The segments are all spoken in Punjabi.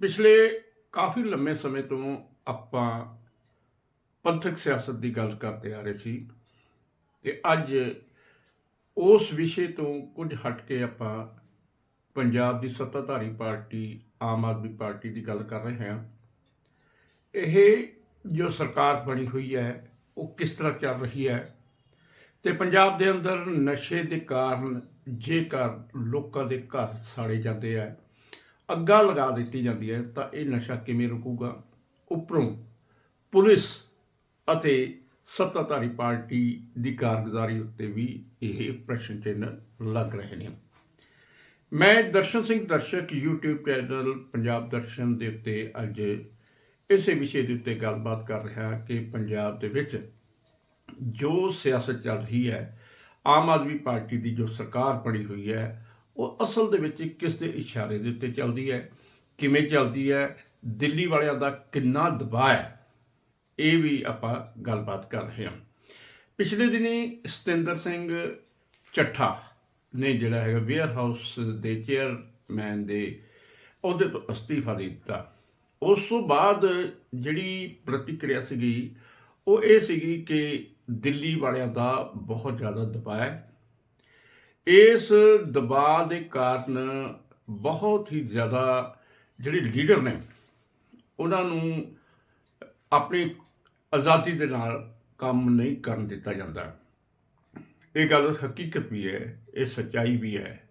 ਪਿਛਲੇ ਕਾਫੀ ਲੰਮੇ ਸਮੇਂ ਤੋਂ ਆਪਾਂ ਪੰਥਕ ਸਿਆਸਤ ਦੀ ਗੱਲ ਕਰਦੇ ਆ ਰਹੇ ਸੀ ਤੇ ਅੱਜ ਉਸ ਵਿਸ਼ੇ ਤੋਂ ਕੁਝ ਹਟ ਕੇ ਆਪਾਂ ਪੰਜਾਬ ਦੀ ਸੱਤਾਧਾਰੀ ਪਾਰਟੀ, ਆਮ ਆਦਮੀ ਪਾਰਟੀ ਦੀ ਗੱਲ ਕਰ ਰਹੇ ਹਾਂ। ਇਹ ਜੋ ਸਰਕਾਰ ਬਣੀ ਹੋਈ ਹੈ, ਉਹ ਕਿਸ ਤਰ੍ਹਾਂ ਚੱਲ ਰਹੀ ਹੈ? ਤੇ ਪੰਜਾਬ ਦੇ ਅੰਦਰ ਨਸ਼ੇ ਦੇ ਕਾਰਨ ਜੇਕਰ ਲੋਕਾਂ ਦੇ ਘਰ ਸਾੜੇ ਜਾਂਦੇ ਆ ਅੱਗਾ ਲਗਾ ਦਿੱਤੀ ਜਾਂਦੀ ਹੈ, ਤਾਂ ਇਹ ਨਸ਼ਾ ਕਿਵੇਂ ਰੁਕੂਗਾ? ਉੱਪਰੋਂ ਪੁਲਿਸ ਅਤੇ ਸੱਤਾਧਾਰੀ ਪਾਰਟੀ ਦੀ ਕਾਰਗੁਜ਼ਾਰੀ ਉੱਤੇ ਵੀ ਇਹ ਪ੍ਰਸ਼ਨ ਚਿੰਨ੍ਹ ਲੱਗ ਰਹੇ ਨੇ। ਮੈਂ ਦਰਸ਼ਨ ਸਿੰਘ ਦਰਸ਼ਕ, YouTube ਚੈਨਲ ਪੰਜਾਬ ਦਰਸ਼ਨ ਦੇ ਉੱਤੇ ਅੱਜ ਇਸੇ ਵਿਸ਼ੇ ਦੇ ਉੱਤੇ ਗੱਲਬਾਤ ਕਰ ਰਿਹਾ ਕਿ ਪੰਜਾਬ ਦੇ ਵਿੱਚ ਜੋ ਸਿਆਸਤ ਚੱਲ ਰਹੀ ਹੈ, ਆਮ ਆਦਮੀ ਪਾਰਟੀ ਦੀ ਜੋ ਸਰਕਾਰ ਬਣੀ ਹੋਈ ਹੈ ਉਹ ਅਸਲ ਦੇ ਵਿੱਚ ਕਿਸ ਦੇ ਇਸ਼ਾਰੇ ਦੇ ਉੱਤੇ ਚੱਲਦੀ ਹੈ, ਕਿਵੇਂ ਚੱਲਦੀ ਹੈ, ਦਿੱਲੀ ਵਾਲਿਆਂ ਦਾ ਕਿੰਨਾ ਦਬਾਅ ਹੈ, ਇਹ ਵੀ ਆਪਾਂ ਗੱਲਬਾਤ ਕਰ ਰਹੇ ਹਾਂ। ਪਿਛਲੇ ਦਿਨੀ ਸਤਿੰਦਰ ਸਿੰਘ ਚੱਠਾ ਨੇ ਜਿਹੜਾ ਹੈਗਾ ਵੇਅਰ ਹਾਊਸ ਦੇ ਚੇਅਰਮੈਨ ਦੇ ਉਹਦੇ ਤੋਂ ਅਸਤੀਫਾ ਦੇ ਦਿੱਤਾ। ਉਸ ਤੋਂ ਬਾਅਦ ਜਿਹੜੀ ਪ੍ਰਤੀਕਿਰਿਆ ਸੀਗੀ, ਉਹ ਇਹ ਸੀਗੀ ਕਿ ਦਿੱਲੀ ਵਾਲਿਆਂ ਦਾ ਬਹੁਤ ਜ਼ਿਆਦਾ ਦਬਾਅ ਹੈ। ਇਸ ਦਬਾਅ ਦੇ ਕਾਰਨ ਬਹੁਤ ਹੀ ਜ਼ਿਆਦਾ ਜਿਹੜੇ ਲੀਡਰ ਨੇ, ਉਹਨਾਂ ਨੂੰ ਆਪਣੀ ਆਜ਼ਾਦੀ ਦੇ ਨਾਲ ਕੰਮ ਨਹੀਂ ਕਰਨ ਦਿੱਤਾ ਜਾਂਦਾ। ਇਹ ਗੱਲ ਹਕੀਕਤ ਵੀ ਹੈ, ਇਹ ਸੱਚਾਈ ਵੀ ਹੈ।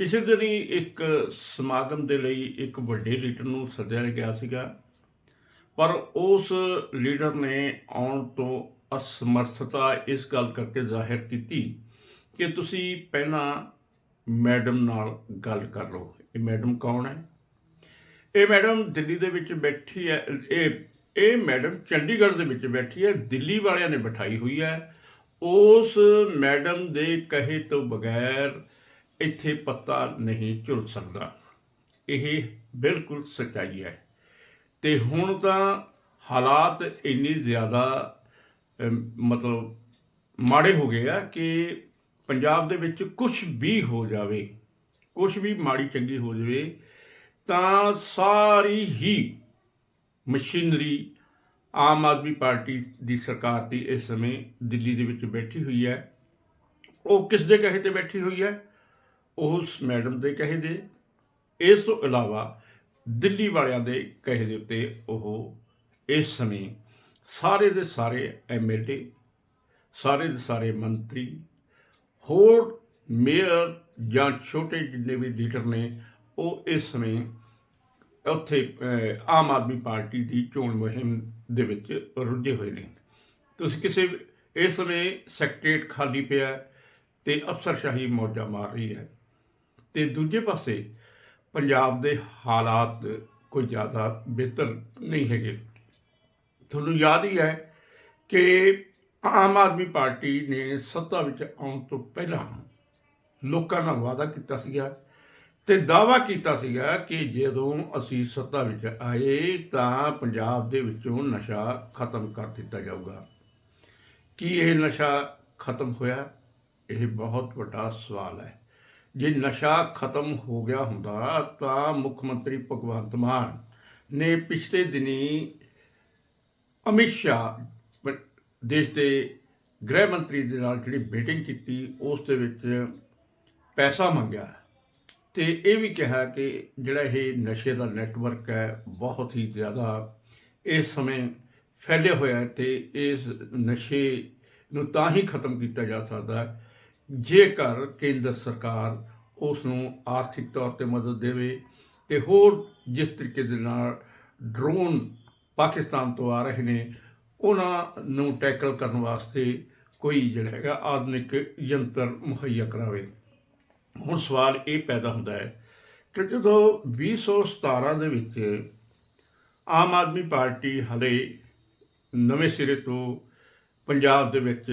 ਪਿਛਲੇ ਦਿਨੀ ਇੱਕ ਸਮਾਗਮ ਦੇ ਲਈ ਇੱਕ ਵੱਡੇ ਲੀਡਰ ਨੂੰ ਸੱਦਿਆ ਗਿਆ ਸੀਗਾ, ਪਰ ਉਸ ਲੀਡਰ ਨੇ ਆਉਣ ਤੋਂ ਅਸਮਰਥਤਾ ਇਸ ਗੱਲ ਕਰਕੇ ਜ਼ਾਹਿਰ ਕੀਤੀ ਕਿ ਤੁਸੀਂ ਪਹਿਲਾਂ ਮੈਡਮ ਨਾਲ ਗੱਲ ਕਰ ਲਓ। ਇਹ ਮੈਡਮ ਕੌਣ ਹੈ? ਇਹ ਮੈਡਮ ਦਿੱਲੀ ਦੇ ਵਿੱਚ ਬੈਠੀ ਹੈ। ਇਹ ਇਹ ਮੈਡਮ ਚੰਡੀਗੜ੍ਹ ਦੇ ਵਿੱਚ ਬੈਠੀ ਹੈ। ਦਿੱਲੀ ਵਾਲਿਆਂ ਨੇ ਬਿਠਾਈ ਹੋਈ ਹੈ। ਉਸ ਮੈਡਮ ਦੇ ਕਹੇ ਤੋਂ ਬਗੈਰ ਇੱਥੇ ਪੱਤਾ ਨਹੀਂ ਝੁਲ ਸਕਦਾ। ਇਹ ਬਿਲਕੁਲ ਸੱਚਾਈ ਹੈ। ਤੇ ਹੁਣ ਤਾਂ ਹਾਲਾਤ ਇੰਨੀ ਜ਼ਿਆਦਾ ਮਤਲਬ ਮਾੜੇ ਹੋ ਗਏ ਆ ਕਿ ਪੰਜਾਬ ਦੇ ਵਿੱਚ ਕੁਝ ਵੀ ਹੋ ਜਾਵੇ ਕੁਝ ਵੀ ਮਾੜੀ ਚੰਗੀ ਹੋ ਜਾਵੇ, ਤਾਂ ਸਾਰੀ ਹੀ ਮਸ਼ੀਨਰੀ ਆਮ ਆਦਮੀ ਪਾਰਟੀ ਦੀ ਸਰਕਾਰ ਦੀ ਇਸ ਸਮੇਂ ਦਿੱਲੀ ਦੇ ਵਿੱਚ ਬੈਠੀ ਹੋਈ ਹੈ। ਉਹ ਕਿਸ ਦੇ ਕਹੇ ਤੇ ਬੈਠੀ ਹੋਈ ਹੈ? ਉਸ ਮੈਡਮ ਦੇ ਕਹੇ ਦੇ ਇਸ ਤੋਂ ਇਲਾਵਾ ਦਿੱਲੀ ਵਾਲਿਆਂ ਦੇ ਕਹੇ ਦੇ ਉੱਤੇ ਉਹ ਇਸ ਸਮੇਂ ਸਾਰੇ ਦੇ ਸਾਰੇ ਐਮਐਲਏ ਸਾਰੇ ਦੇ ਸਾਰੇ ਮੰਤਰੀ ਹੋਰ ਮੇਅਰ ਜਾਂ ਛੋਟੇ ਜਿੰਨੇ ਵੀ ਲੀਡਰ ਨੇ, ਉਹ ਇਸ ਸਮੇਂ ਉੱਥੇ ਆਮ ਆਦਮੀ ਪਾਰਟੀ ਦੀ ਚੋਣ ਮੁਹਿੰਮ ਦੇ ਵਿੱਚ ਰੁੱਝੇ ਹੋਏ ਨੇ। ਤੁਸੀਂ ਕਿਸੇ ਇਸ ਸਮੇਂ ਸੈਕਟਰੀਏਟ ਖਾਲੀ ਪਿਆ ਹੈ ਤੇ ਅਫਸਰਸ਼ਾਹੀ ਮੌਜਾਂ ਮਾਰ ਰਹੀ ਹੈ। ਤੇ ਦੂਜੇ ਪਾਸੇ ਪੰਜਾਬ ਦੇ ਹਾਲਾਤ ਕੋਈ ਜ਼ਿਆਦਾ ਬਿਹਤਰ ਨਹੀਂ ਹੈਗੇ। ਤੁਹਾਨੂੰ ਯਾਦ ਹੀ ਹੈ ਕਿ ਆਮ ਆਦਮੀ ਪਾਰਟੀ ਨੇ ਸੱਤਾ ਵਿੱਚ ਆਉਣ ਤੋਂ ਪਹਿਲਾਂ ਲੋਕਾਂ ਨਾਲ ਵਾਅਦਾ ਕੀਤਾ ਸੀਗਾ ਤੇ ਦਾਵਾ ਕੀਤਾ ਸੀਗਾ ਕਿ ਜਦੋਂ ਅਸੀਂ ਸੱਤਾ ਵਿੱਚ ਆਏ ਤਾਂ ਪੰਜਾਬ ਦੇ ਵਿੱਚੋਂ ਨਸ਼ਾ ਖਤਮ ਕਰ ਦਿੱਤਾ ਜਾਊਗਾ। ਕੀ ਇਹ ਨਸ਼ਾ ਖਤਮ ਹੋਇਆ? ਇਹ ਬਹੁਤ ਵੱਡਾ ਸਵਾਲ ਹੈ। ਜੇ ਨਸ਼ਾ ਖਤਮ ਹੋ ਗਿਆ ਹੁੰਦਾ ਤਾਂ ਮੁੱਖ ਮੰਤਰੀ ਭਗਵੰਤ ਮਾਨ ਨੇ ਪਿਛਲੇ ਦਿਨੀ ਅਮਿਤ ਸ਼ਾਹ ਦੇਸ਼ ਦੇ ਗ੍ਰਹਿ ਮੰਤਰੀ ਦੇ ਨਾਲ ਜਿਹੜੀ ਮੀਟਿੰਗ ਕੀਤੀ, ਉਸ ਦੇ ਵਿੱਚ ਪੈਸਾ ਮੰਗਿਆ। ਤੇ ਇਹ ਵੀ ਕਿਹਾ ਕਿ ਜਿਹੜਾ ਇਹ ਨਸ਼ੇ ਦਾ ਨੈਟਵਰਕ ਹੈ, ਬਹੁਤ ਹੀ ਜ਼ਿਆਦਾ ਇਸ ਸਮੇਂ ਫੈਲਿਆ ਹੋਇਆ ਹੈ ਤੇ ਇਸ ਨਸ਼ੇ ਨੂੰ ਤਾਂ ਹੀ ਖਤਮ ਕੀਤਾ ਜਾ ਸਕਦਾ ਹੈ, ਜੇਕਰ ਕੇਂਦਰ ਸਰਕਾਰ ਉਸ ਨੂੰ ਆਰਥਿਕ ਤੌਰ ਤੇ ਮਦਦ ਦੇਵੇ ਤੇ ਹੋਰ ਜਿਸ ਤਰੀਕੇ ਦੇ ਨਾਲ ਡਰੋਨ ਪਾਕਿਸਤਾਨ ਤੋਂ ਆ ਰਹੇ ਨੇ ਉਹਨਾਂ ਨੂੰ ਟੈਕਲ ਕਰਨ ਵਾਸਤੇ ਕੋਈ ਜਿਹੜਾ ਹੈਗਾ ਆਧੁਨਿਕ ਯੰਤਰ ਮੁਹੱਈਆ ਕਰਾਵੇ। ਹੁਣ ਸਵਾਲ ਇਹ ਪੈਦਾ ਹੁੰਦਾ ਹੈ ਕਿ ਜਦੋਂ 2017 ਦੇ ਵਿੱਚ ਆਮ ਆਦਮੀ ਪਾਰਟੀ ਹਲੇ ਨਵੇਂ ਸਿਰੇ ਤੋਂ ਪੰਜਾਬ ਦੇ ਵਿੱਚ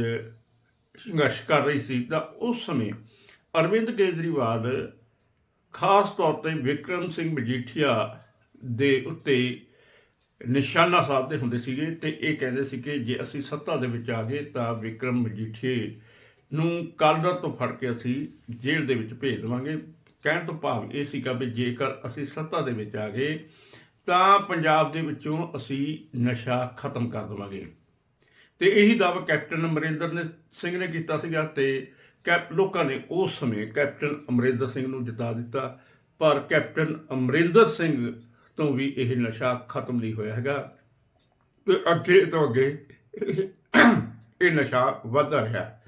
ਸੰਘਰਸ਼ ਕਰ ਰਹੀ ਸੀ, ਤਾਂ ਉਸ ਸਮੇਂ ਅਰਵਿੰਦ ਕੇਜਰੀਵਾਲ ਖਾਸ ਤੌਰ ਤੇ ਵਿਕਰਮ ਸਿੰਘ ਮਜੀਠੀਆ ਦੇ ਉੱਤੇ ਨਿਸ਼ਾਨਾ ਸਾਧਦੇ ਹੁੰਦੇ ਸੀਗੇ ਤੇ ਇਹ ਕਹਿੰਦੇ ਸੀ ਕਿ ਜੇ ਅਸੀਂ ਸੱਤਾ ਦੇ ਵਿੱਚ ਆ ਗਏ ਤਾਂ ਵਿਕਰਮ ਮਜੀਠੀਏ ਨੂੰ ਕਾਲਰ ਤੋਂ ਫੜ ਕੇ ਅਸੀਂ ਜੇਲ੍ਹ ਦੇ ਵਿੱਚ ਭੇਜ ਦੇਵਾਂਗੇ। ਕਹਿਣ ਤੋਂ ਭਾਵ ਇਹ ਸੀਗਾ ਵੀ ਜੇਕਰ ਅਸੀਂ ਸੱਤਾ ਦੇ ਵਿੱਚ ਆ ਗਏ ਤਾਂ ਪੰਜਾਬ ਦੇ ਵਿੱਚੋਂ ਅਸੀਂ ਨਸ਼ਾ ਖਤਮ ਕਰ ਦੇਵਾਂਗੇ। ਤੇ ਇਹੀ ਦਾਅਵਾ ਕੈਪਟਨ ਅਮਰਿੰਦਰ ਨੇ ਸਿੰਘ ਨੇ ਕੀਤਾ ਸੀਗਾ ਤੇ ਕੈਪ ਲੋਕਾਂ ਨੇ ਉਸ ਸਮੇਂ ਕੈਪਟਨ ਅਮਰਿੰਦਰ ਸਿੰਘ ਨੂੰ ਜਿਤਾ ਦਿੱਤਾ। ਪਰ ਕੈਪਟਨ ਅਮਰਿੰਦਰ ਸਿੰਘ ਤੋਂ ਵੀ ਇਹ ਨਸ਼ਾ ਖਤਮ ਨਹੀਂ ਹੋਇਆ ਹੈਗਾ। ਤੇ ਅੱਗੇ ਤੋਂ ਅੱਗੇ ਇਹ ਨਸ਼ਾ ਵਧਦਾ ਰਿਹਾ।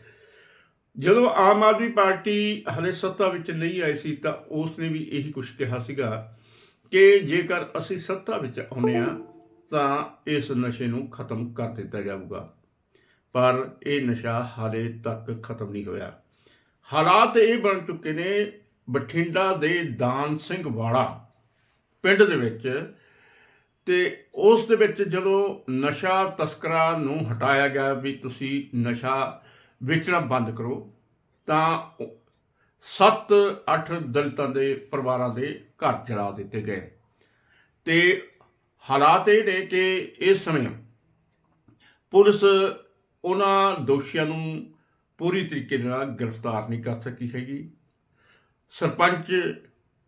ਜਦੋਂ ਆਮ ਆਦਮੀ ਪਾਰਟੀ ਹਲੇ ਸੱਤਾ ਵਿੱਚ ਨਹੀਂ ਆਈ ਸੀ ਤਾਂ ਉਸ ਨੇ ਵੀ ਇਹੀ ਕੁਝ ਕਿਹਾ ਸੀਗਾ ਕਿ ਜੇਕਰ ਅਸੀਂ ਸੱਤਾ ਵਿੱਚ ਆਉਂਦੇ ਆ ਤਾਂ ਇਸ ਨਸ਼ੇ ਨੂੰ ਖਤਮ ਕਰ ਦਿੱਤਾ ਜਾਊਗਾ। ਪਰ ਇਹ ਨਸ਼ਾ ਹਾਲੇ ਤੱਕ ਖਤਮ ਨਹੀਂ ਹੋਇਆ। ਹਾਲਾਤ ਇਹ ਬਣ ਚੁੱਕੇ ਨੇ ਬਠਿੰਡਾ ਦੇ ਦਾਨ ਸਿੰਘ ਵਾੜਾ ਪਿੰਡ ਦੇ ਵਿੱਚ ਤੇ ਉਸ ਦੇ ਵਿੱਚ ਜਦੋਂ ਨਸ਼ਾ ਤਸਕਰਾਂ ਨੂੰ ਹਟਾਇਆ ਗਿਆ ਵੀ ਤੁਸੀਂ ਨਸ਼ਾ ਵੇਚਣਾ ਬੰਦ ਕਰੋ, ਤਾਂ 7-8 ਦਲਿਤਾਂ ਦੇ ਪਰਿਵਾਰਾਂ ਦੇ ਘਰ ਜਲਾ ਦਿੱਤੇ ਗਏ। ਤੇ ਹਾਲਾਤ ਇਹ ਨੇ ਕਿ ਇਸ ਸਮੇਂ ਪੁਲਿਸ ਉਹਨਾਂ ਦੋਸ਼ੀਆਂ ਨੂੰ ਪੂਰੀ ਤਰੀਕੇ ਨਾਲ ਗ੍ਰਿਫਤਾਰ ਨਹੀਂ ਕਰ ਸਕੀ ਹੈਗੀ। ਸਰਪੰਚ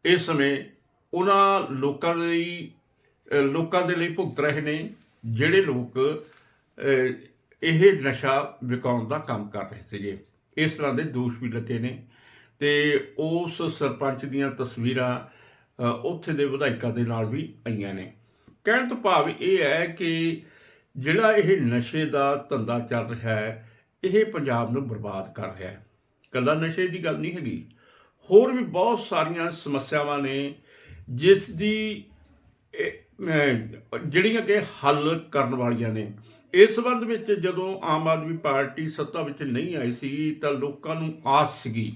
ਇਸ ਸਮੇਂ ਉਹਨਾਂ ਲੋਕਾਂ ਲਈ ਲੋਕਾਂ ਦੇ ਲਈ ਭੁਗਤ ਰਹੇ ਨੇ, ਜਿਹੜੇ ਲੋਕ ਇਹ ਨਸ਼ਾ ਵਿਕਾਉਣ ਦਾ ਕੰਮ ਕਰ ਰਹੇ ਸੀਗੇ। ਇਸ ਤਰ੍ਹਾਂ ਦੇ ਦੋਸ਼ ਵੀ ਲੱਗੇ ਨੇ ਤੇ ਉਸ ਸਰਪੰਚ ਦੀਆਂ ਤਸਵੀਰਾਂ ਉੱਥੇ ਦੇ ਵਿਧਾਇਕਾਂ ਦੇ ਨਾਲ ਵੀ ਆਈਆਂ ਨੇ। ਕਹਿਣ ਤੋਂ ਭਾਵ ਇਹ ਹੈ ਕਿ ਜਿਹੜਾ ਇਹ ਨਸ਼ੇ ਦਾ ਧੰਦਾ ਚੱਲ ਰਿਹਾ ਹੈ, ਇਹ ਪੰਜਾਬ ਨੂੰ ਬਰਬਾਦ ਕਰ ਰਿਹਾ ਹੈ। ਕੱਲਾ ਨਸ਼ੇ ਦੀ ਗੱਲ ਨਹੀਂ ਹੈਗੀ। ਹੋਰ ਵੀ ਬਹੁਤ ਸਾਰੀਆਂ ਸਮੱਸਿਆਵਾਂ ਨੇ ਜਿਸ ਦੀ ਜਿਹੜੀਆਂ ਕਿ ਹੱਲ ਕਰਨ ਵਾਲੀਆਂ ਨੇ, ਇਸ ਸੰਬੰਧ ਵਿੱਚ ਜਦੋਂ ਆਮ ਆਦਮੀ ਪਾਰਟੀ ਸੱਤਾ ਵਿੱਚ ਨਹੀਂ ਆਈ ਸੀ, ਤਾਂ ਲੋਕਾਂ ਨੂੰ ਆਸ ਸੀਗੀ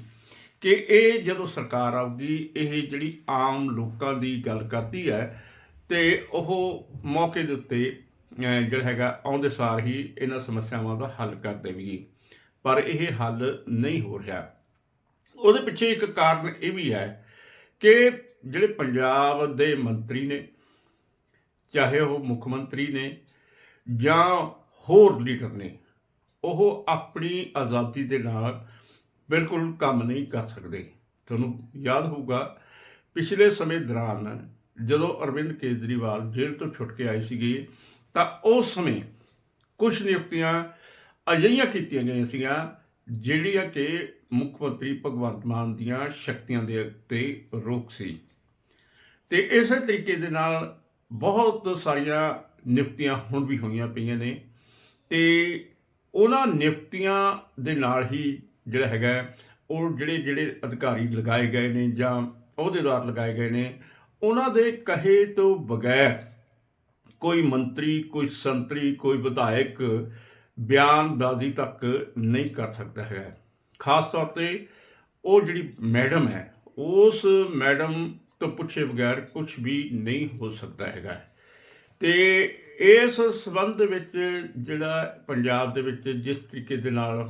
ਕਿ ਇਹ ਜਦੋਂ ਸਰਕਾਰ ਆਊਗੀ, ਇਹ ਜਿਹੜੀ ਆਮ ਲੋਕਾਂ ਦੀ ਗੱਲ ਕਰਦੀ ਹੈ, ਤੇ ਉਹ ਮੌਕੇ ਦੇ ਉੱਤੇ ਜਿਹੜਾ ਹੈਗਾ, ਆਉਂਦੇ ਸਾਰ ਹੀ ਇਹਨਾਂ ਸਮੱਸਿਆਵਾਂ ਦਾ ਹੱਲ ਕਰ ਦੇਵੇਗੀ। ਪਰ ਇਹ ਹੱਲ ਨਹੀਂ ਹੋ ਰਿਹਾ। ਉਹਦੇ ਪਿੱਛੇ ਇੱਕ ਕਾਰਨ ਇਹ ਵੀ ਹੈ ਕਿ ਜਿਹੜੇ ਪੰਜਾਬ ਦੇ ਮੰਤਰੀ ਨੇ, ਚਾਹੇ ਉਹ ਮੁੱਖ ਮੰਤਰੀ ਨੇ ਜਾਂ ਹੋਰ ਲੀਡਰ ਨੇ, ਉਹ ਆਪਣੀ ਆਜ਼ਾਦੀ ਦੇ ਨਾਲ ਬਿਲਕੁਲ ਕੰਮ ਨਹੀਂ ਕਰ ਸਕਦੇ। ਤੁਹਾਨੂੰ ਯਾਦ ਹੋਊਗਾ, ਪਿਛਲੇ ਸਮੇਂ ਦੌਰਾਨ ਜਦੋਂ ਅਰਵਿੰਦ ਕੇਜਰੀਵਾਲ ਜੇਲ੍ਹ ਤੋਂ ਛੁੱਟ ਕੇ ਆਏ ਸੀਗੇ, ਤਾਂ ਉਸ ਸਮੇਂ ਕੁਝ ਨਿਯੁਕਤੀਆਂ ਅਜਿਹੀਆਂ ਕੀਤੀਆਂ ਗਈਆਂ ਸੀਗੀਆਂ, ਜਿਹੜੀਆਂ ਕਿ ਮੁੱਖ ਮੰਤਰੀ ਭਗਵੰਤ ਮਾਨ ਦੀਆਂ ਸ਼ਕਤੀਆਂ ਦੇ ਉੱਤੇ ਰੋਕ ਸੀ। ਤੇ ਇਸੇ ਤਰੀਕੇ ਦੇ ਨਾਲ ਬਹੁਤ ਸਾਰੀਆਂ ਨਿਯੁਕਤੀਆਂ ਹੁਣ ਵੀ ਹੋਈਆਂ ਪਈਆਂ ਨੇ। ਤੇ ਉਹਨਾਂ ਨਿਯੁਕਤੀਆਂ ਦੇ ਨਾਲ ਹੀ ਜਿਹੜਾ ਹੈਗਾ, ਉਹ ਜਿਹੜੇ ਜਿਹੜੇ ਅਧਿਕਾਰੀ ਲਗਾਏ ਗਏ ਨੇ ਜਾਂ ਅਹੁਦੇਦਾਰ ਲਗਾਏ ਗਏ ਨੇ, ਉਹਨਾਂ ਦੇ ਕਹੇ ਤੋਂ ਬਗੈਰ ਕੋਈ ਮੰਤਰੀ, ਕੋਈ ਸੰਤਰੀ, ਕੋਈ ਵਿਧਾਇਕ ਬਿਆਨਬਾਜ਼ੀ ਤੱਕ ਨਹੀਂ ਕਰ ਸਕਦਾ ਹੈ ਖਾਸ ਤੌਰ ਤੇ ਉਹ ਜਿਹੜੀ ਮੈਡਮ ਹੈ, ਉਸ ਮੈਡਮ ਤੋਂ ਪੁੱਛੇ ਬਗੈਰ ਕੁਝ ਵੀ ਨਹੀਂ ਹੋ ਸਕਦਾ ਹੈਗਾ ਤੇ ਇਸ ਸਬੰਧ ਵਿੱਚ ਜਿਹੜਾ ਪੰਜਾਬ ਦੇ ਵਿੱਚ ਜਿਸ ਤਰੀਕੇ ਦੇ ਨਾਲ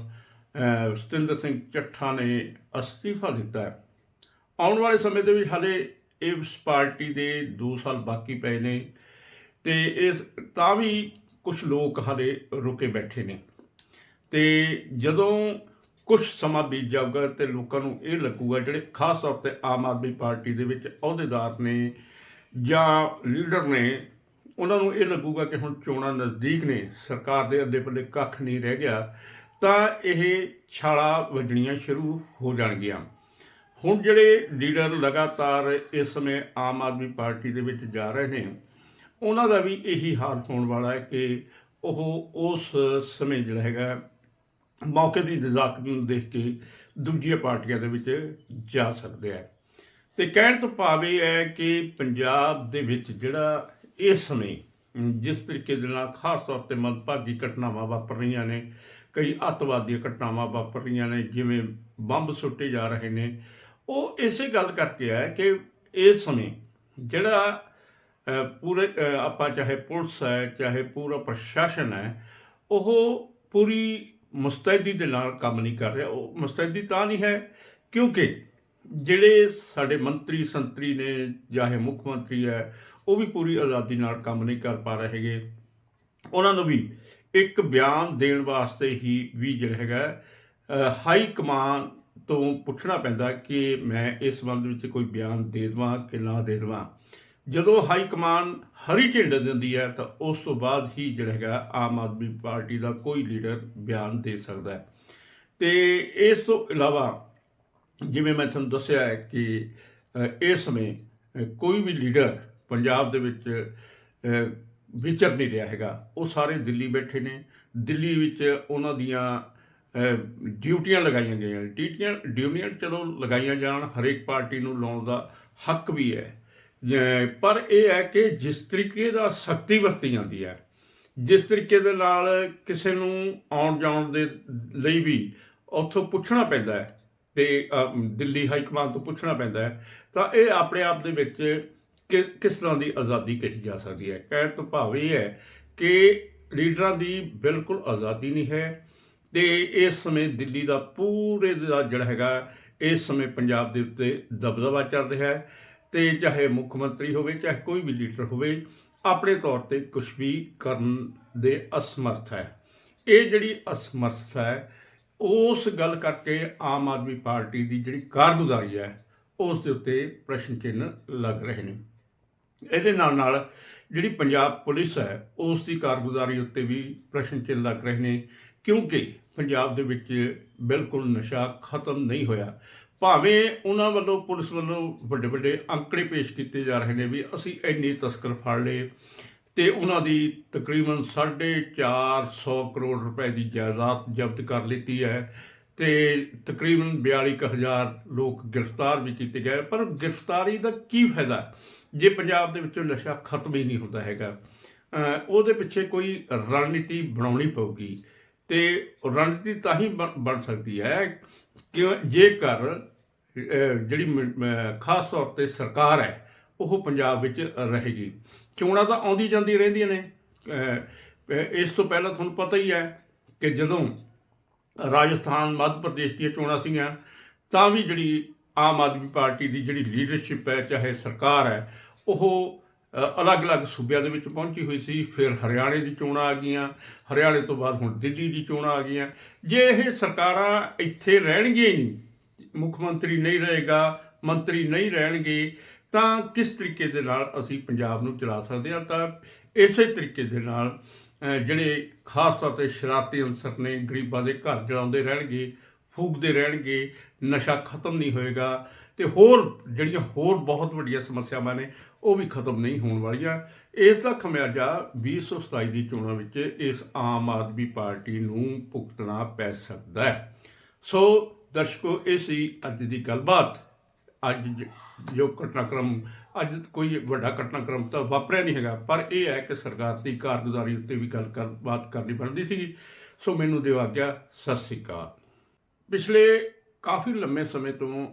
ਸਤਿੰਦਰ ਸਿੰਘ ਚੱਠਾ ਨੇ ਅਸਤੀਫਾ ਦਿੱਤਾ ਹੈ, ਆਉਣ ਵਾਲੇ ਸਮੇਂ ਦੇ ਵਿੱਚ ਹਲੇ ਇਸ ਪਾਰਟੀ ਦੇ 2 ਸਾਲ ਬਾਕੀ ਪਏ ਨੇ ਤੇ ਇਸ, ਤਾਂ ਵੀ ਕੁਝ ਲੋਕ ਹਲੇ ਰੁਕੇ ਬੈਠੇ ਨੇ। ਤੇ ਜਦੋਂ ਕੁਝ ਸਮਾਂ ਬੀਤ ਜਾਊਗਾ ਤੇ ਲੋਕਾਂ ਨੂੰ ਇਹ ਲੱਗੂਗਾ ਜਿਹੜੇ ਖਾਸ ਤੌਰ ਤੇ ਆਮ ਆਦਮੀ ਪਾਰਟੀ ਦੇ ਵਿੱਚ ਅਹੁਦੇਦਾਰ ਨੇ ਜਾਂ ਲੀਡਰ ਨੇ, ਉਹਨਾਂ ਨੂੰ ਇਹ ਲੱਗੂਗਾ ਕਿ ਹੁਣ ਚੋਣਾਂ ਨਜ਼ਦੀਕ ਨੇ, ਸਰਕਾਰ ਦੇ ਅੱਧੇ ਪੱਲੇ ਕੱਖ ਨਹੀਂ ਰਹਿ ਗਿਆ, ਤਾਂ ਇਹ ਛਾਲਾ ਵੱਜਣੀਆਂ ਸ਼ੁਰੂ ਹੋ ਜਾਣਗੀਆਂ। ਹੁਣ ਜਿਹੜੇ ਲੀਡਰ ਲਗਾਤਾਰ ਇਸ ਸਮੇਂ ਆਮ ਆਦਮੀ ਪਾਰਟੀ ਦੇ ਵਿੱਚ ਜਾ ਰਹੇ ਨੇ, ਉਹਨਾਂ ਦਾ ਵੀ ਇਹੀ ਹਾਲ ਹੋਣ ਵਾਲਾ ਹੈ ਕਿ ਉਹ ਉਸ ਸਮੇਂ ਜਿਹੜਾ ਹੈਗਾ ਮੌਕੇ ਦੀ ਨਜ਼ਾਕਤ ਨੂੰ ਦੇਖ ਕੇ ਦੂਜੀਆਂ ਪਾਰਟੀਆਂ ਦੇ ਵਿੱਚ ਜਾ ਸਕਦੇ ਆ। ਤੇ ਕਹਿਣ ਤੋਂ ਭਾਵ ਇਹ ਹੈ ਕਿ ਪੰਜਾਬ ਦੇ ਵਿੱਚ ਜਿਹੜਾ ਇਸ ਸਮੇਂ ਜਿਸ ਤਰੀਕੇ ਦੇ ਨਾਲ ਖਾਸ ਤੌਰ ਤੇ ਮੰਦਭਾਗੀ ਘਟਨਾਵਾਂ ਵਾਪਰ ਰਹੀਆਂ ਨੇ, ਕਈ ਅੱਤਵਾਦੀ ਘਟਨਾਵਾਂ ਵਾਪਰ ਰਹੀਆਂ ਨੇ, ਜਿਵੇਂ ਬੰਬ ਸੁੱਟੇ ਜਾ ਰਹੇ ਨੇ, ਉਹ ਇਸੇ ਗੱਲ ਕਰਕੇ ਹੈ ਕਿ ਇਸ ਸਮੇਂ ਜਿਹੜਾ ਪੂਰੇ ਆਪਾਂ ਚਾਹੇ ਪੁਲਿਸ ਹੈ, ਚਾਹੇ ਪੂਰਾ ਪ੍ਰਸ਼ਾਸਨ ਹੈ, ਉਹ ਪੂਰੀ ਮੁਸਤੈਦੀ ਦੇ ਨਾਲ ਕੰਮ ਨਹੀਂ ਕਰ ਰਿਹਾ, ਉਹ ਮੁਸਤੈਦੀ ਤਾਂ ਨਹੀਂ ਹੈ, ਕਿਉਂਕਿ ਜਿਹੜੇ ਸਾਡੇ ਮੰਤਰੀ, ਸੰਤਰੀ ਨੇ ਚਾਹੇ ਮੁੱਖ ਮੰਤਰੀ ਹੈ, ਉਹ ਵੀ ਪੂਰੀ ਆਜ਼ਾਦੀ ਨਾਲ ਕੰਮ ਨਹੀਂ ਕਰ ਪਾ ਰਹੇ ਹੈਗੇ। ਉਹਨਾਂ ਨੂੰ ਵੀ ਇੱਕ ਬਿਆਨ ਦੇਣ ਵਾਸਤੇ ਹੀ ਵੀ ਜਿਹੜਾ ਹੈਗਾ ਹਾਈ ਕਮਾਨ ਤੋਂ ਪੁੱਛਣਾ ਪੈਂਦਾ ਕਿ ਮੈਂ ਇਸ ਸੰਬੰਧ ਵਿੱਚ ਕੋਈ ਬਿਆਨ ਦੇ ਦੇਵਾਂ ਕਿ ਨਾ ਦੇ ਦੇਵਾਂ। ਜਦੋਂ ਹਾਈ ਕਮਾਨ ਹਰੀ ਝੰਡੇ ਦਿੰਦੀ ਹੈ ਤਾਂ ਉਸ ਤੋਂ ਬਾਅਦ ਹੀ ਜਿਹੜਾ ਹੈਗਾ ਆਮ ਆਦਮੀ ਪਾਰਟੀ ਦਾ ਕੋਈ ਲੀਡਰ ਬਿਆਨ ਦੇ ਸਕਦਾ ਹੈ। ਤੇ ਇਸ ਤੋਂ ਇਲਾਵਾ ਜਿਵੇਂ ਮੈਂ ਤੁਹਾਨੂੰ ਦੱਸਿਆ ਹੈ ਕਿ ਇਸ ਸਮੇਂ ਕੋਈ ਵੀ ਲੀਡਰ ਪੰਜਾਬ ਦੇ ਵਿੱਚ ਵਿਚਰ ਨਹੀਂ ਰਿਹਾ ਹੈਗਾ। ਉਹ ਸਾਰੇ ਦਿੱਲੀ ਬੈਠੇ ਨੇ। ਦਿੱਲੀ ਵਿੱਚ ਉਹਨਾਂ ਦੀਆਂ ਡਿਊਟੀਆਂ ਲਗਾਈਆਂ ਗਈਆਂ ਡਿਊਟੀਆਂ ਡਿਊਟੀਆਂ ਚਲੋ ਲਗਾਈਆਂ ਜਾਣ, ਹਰੇਕ ਪਾਰਟੀ ਨੂੰ ਲਾਉਣ ਦਾ ਹੱਕ ਵੀ ਹੈ। ਪਰ ਇਹ ਹੈ ਕਿ ਜਿਸ ਤਰੀਕੇ ਦਾ ਸਖਤੀ ਵਰਤੀ ਜਾਂਦੀ ਹੈ, ਜਿਸ ਤਰੀਕੇ ਦੇ ਨਾਲ ਕਿਸੇ ਨੂੰ ਆਉਣ ਜਾਣ ਦੇ ਲਈ ਵੀ ਉੱਥੋਂ ਪੁੱਛਣਾ ਪੈਂਦਾ ਹੈ ਤੇ ਦਿੱਲੀ ਹਾਈ ਕਮਾਨ ਤੋਂ ਪੁੱਛਣਾ ਪੈਂਦਾ ਹੈ, ਤਾਂ ਇਹ ਆਪਣੇ ਆਪ ਦੇ ਵਿੱਚ ਕਿ- ਕਿਸ ਤਰ੍ਹਾਂ ਦੀ ਆਜ਼ਾਦੀ ਕਹੀ ਜਾ ਸਕਦੀ ਹੈ? ਕਹਿਣ ਤੋਂ ਭਾਵ ਇਹ ਹੈ ਕਿ ਲੀਡਰਾਂ ਦੀ ਬਿਲਕੁਲ ਆਜ਼ਾਦੀ ਨਹੀਂ ਹੈ ਤੇ ਇਸ ਸਮੇਂ ਦਿੱਲੀ ਦਾ ਪੂਰੇ ਦਾ ਜਿਹੜਾ ਹੈਗਾ, ਇਸ ਸਮੇਂ ਪੰਜਾਬ ਦੇ ਉੱਤੇ ਦਬਦਬਾ ਚੱਲ ਰਿਹਾ ਹੈ। ਤੇ ਚਾਹੇ ਮੁੱਖ ਮੰਤਰੀ ਹੋਵੇ, ਚਾਹੇ ਕੋਈ ਵੀ ਲੀਡਰ ਹੋਵੇ, ਆਪਣੇ ਤੌਰ ਤੇ ਕੁਝ ਵੀ ਕਰਨ ਦੇ ਅਸਮਰਥ ਹੈ। ਇਹ ਜਿਹੜੀ ਅਸਮਰਥਤਾ ਹੈ, ਉਸ ਗੱਲ ਕਰਕੇ ਆਮ ਆਦਮੀ ਪਾਰਟੀ ਦੀ ਜਿਹੜੀ ਕਾਰਗੁਜ਼ਾਰੀ ਹੈ, ਉਸ ਦੇ ਉੱਤੇ ਪ੍ਰਸ਼ਨ ਚਿੰਨ੍ਹ ਲੱਗ ਰਹੇ ਨੇ। ਇਹਦੇ ਨਾਲ ਨਾਲ ਜਿਹੜੀ ਪੰਜਾਬ ਪੁਲਿਸ ਹੈ, ਉਸ ਦੀ ਕਾਰਗੁਜ਼ਾਰੀ ਉੱਤੇ ਵੀ ਪ੍ਰਸ਼ਨ ਚਿੰਨ੍ਹ ਲੱਗ ਰਹੇ ਨੇ, ਕਿਉਂਕਿ ਪੰਜਾਬ ਦੇ ਵਿੱਚ ਬਿਲਕੁਲ ਨਸ਼ਾ ਖਤਮ ਨਹੀਂ ਹੋਇਆ। ਭਾਵੇਂ ਉਹਨਾਂ ਵੱਲੋਂ ਪੁਲਿਸ ਵੱਲੋਂ ਵੱਡੇ ਵੱਡੇ ਅੰਕੜੇ ਪੇਸ਼ ਕੀਤੇ ਜਾ ਰਹੇ ਨੇ ਵੀ ਅਸੀਂ ਇੰਨੀ ਤਸਕਰ ਫੜ ਲਏ ਤੇ ਉਹਨਾਂ ਦੀ ਤਕਰੀਬਨ 450 ਕਰੋੜ ਰੁਪਏ ਦੀ ਜਾਇਦਾਦ ਜ਼ਬਤ ਕਰ ਲਈ ਹੈ ਤੇ ਤਕਰੀਬਨ 42000 ਲੋਕ ਗ੍ਰਿਫਤਾਰ ਵੀ ਕੀਤੇ ਗਏ, ਪਰ ਗ੍ਰਿਫਤਾਰੀ ਦਾ ਕੀ ਫਾਇਦਾ? ਜੇ ਪੰਜਾਬ ਦੇ ਵਿੱਚੋਂ ਨਸ਼ਾ ਖਤਮ ਹੀ ਨਹੀਂ ਹੁੰਦਾ ਹੈਗਾ ਉਹਦੇ ਪਿੱਛੇ ਕੋਈ ਰਣਨੀਤੀ ਬਣਾਉਣੀ ਪਊਗੀ ਤੇ ਰਣਨੀਤੀ ਤਾਂ ਹੀ ਬਣ ਬਣ ਸਕਦੀ ਹੈ ਕਿ ਜੇਕਰ ਜਿਹੜੀ ਖਾਸ ਤੌਰ ਤੇ ਸਰਕਾਰ ਹੈ, ਉਹ ਪੰਜਾਬ ਵਿੱਚ ਰਹੇਗੀ। ਚੋਣਾਂ ਤਾਂ ਆਉਂਦੀ ਜਾਂਦੀ ਰਹਿੰਦੀਆਂ ਨੇ। ਇਸ ਤੋਂ ਪਹਿਲਾਂ ਤੁਹਾਨੂੰ ਪਤਾ ਹੀ ਹੈ ਕਿ ਜਦੋਂ ਰਾਜਸਥਾਨ, ਮੱਧ ਪ੍ਰਦੇਸ਼ ਦੀਆਂ ਚੋਣਾਂ ਸੀਗੀਆਂ, ਤਾਂ ਵੀ ਜਿਹੜੀ ਆਮ ਆਦਮੀ ਪਾਰਟੀ ਦੀ ਜਿਹੜੀ ਲੀਡਰਸ਼ਿਪ ਹੈ, ਚਾਹੇ ਸਰਕਾਰ ਹੈ, ਉਹ ਅਲੱਗ-ਅਲੱਗ ਸੂਬਿਆਂ ਦੇ ਵਿੱਚ ਪਹੁੰਚੀ ਹੋਈ ਸੀ। ਫਿਰ ਹਰਿਆਣੇ ਦੀ ਚੋਣਾਂ ਆ ਗਈਆਂ। ਹਰਿਆਣੇ ਤੋਂ ਬਾਅਦ ਹੁਣ ਦਿੱਲੀ ਦੀ ਚੋਣਾਂ ਆ ਗਈਆਂ। ਜੇ ਇਹ ਸਰਕਾਰਾਂ ਇੱਥੇ ਰਹਿਣਗੀਆਂ ਨਹੀਂ ਮੁੱਖ ਮੰਤਰੀ ਨਹੀਂ ਰਹੇਗਾ, ਮੰਤਰੀ ਨਹੀਂ ਰਹਿਣਗੇ, ਤਾਂ ਕਿਸ ਤਰੀਕੇ ਦੇ ਨਾਲ ਅਸੀਂ ਪੰਜਾਬ ਨੂੰ ਚਲਾ ਸਕਦੇ ਹਾਂ? ਤਾਂ ਇਸੇ ਤਰੀਕੇ ਦੇ ਨਾਲ ਜਿਹੜੇ ਖਾਸ ਤੌਰ ਤੇ ਸ਼ਰਾਰਤੀ ਅਨਸਰ ਨੇ, ਗਰੀਬਾਂ ਦੇ ਘਰ ਜਲਾਉਂਦੇ ਰਹਿਣਗੇ, ਫੂਕਦੇ ਰਹਿਣਗੇ, ਨਸ਼ਾ ਖਤਮ ਨਹੀਂ ਹੋਏਗਾ, ਤੇ ਹੋਰ ਜਿਹੜੀਆਂ ਹੋਰ ਬਹੁਤ ਵੱਡੀਆਂ ਸਮੱਸਿਆਵਾਂ ਨੇ, ਉਹ ਵੀ ਖਤਮ ਨਹੀਂ ਹੋਣ ਵਾਲੀਆਂ। ਇਸ ਦਾ ਖਮਿਆਜਾ 2027 ਦੀ ਚੋਣਾਂ ਵਿੱਚ ਇਸ ਆਮ ਆਦਮੀ ਪਾਰਟੀ ਨੂੰ ਭੁਗਤਣਾ ਪੈ ਸਕਦਾ ਹੈ। ਸੋ ਦਰਸ਼ਕੋ, ਇਹ ਸੀ ਅੱਜ ਦੀ ਗੱਲਬਾਤ। ਅੱਜ ਜੋ ਘਟਨਾਕ੍ਰਮ, ਅੱਜ ਕੋਈ ਵੱਡਾ ਘਟਨਾਕ੍ਰਮ ਤਾਂ ਵਾਪਰਿਆ ਨਹੀਂ ਹੈਗਾ, ਪਰ ਇਹ ਹੈ ਕਿ ਸਰਕਾਰ ਦੀ ਕਾਰਗੁਜ਼ਾਰੀ ਉੱਤੇ ਵੀ ਗੱਲ ਕਰ, ਬਾਤ ਕਰਨੀ ਬਣਦੀ ਸੀਗੀ। ਸੋ ਮੈਨੂੰ ਦਿਓ ਆਗਿਆ, ਸਤਿ ਸ੍ਰੀ ਅਕਾਲ। ਪਿਛਲੇ ਕਾਫੀ ਲੰਮੇ ਸਮੇਂ ਤੋਂ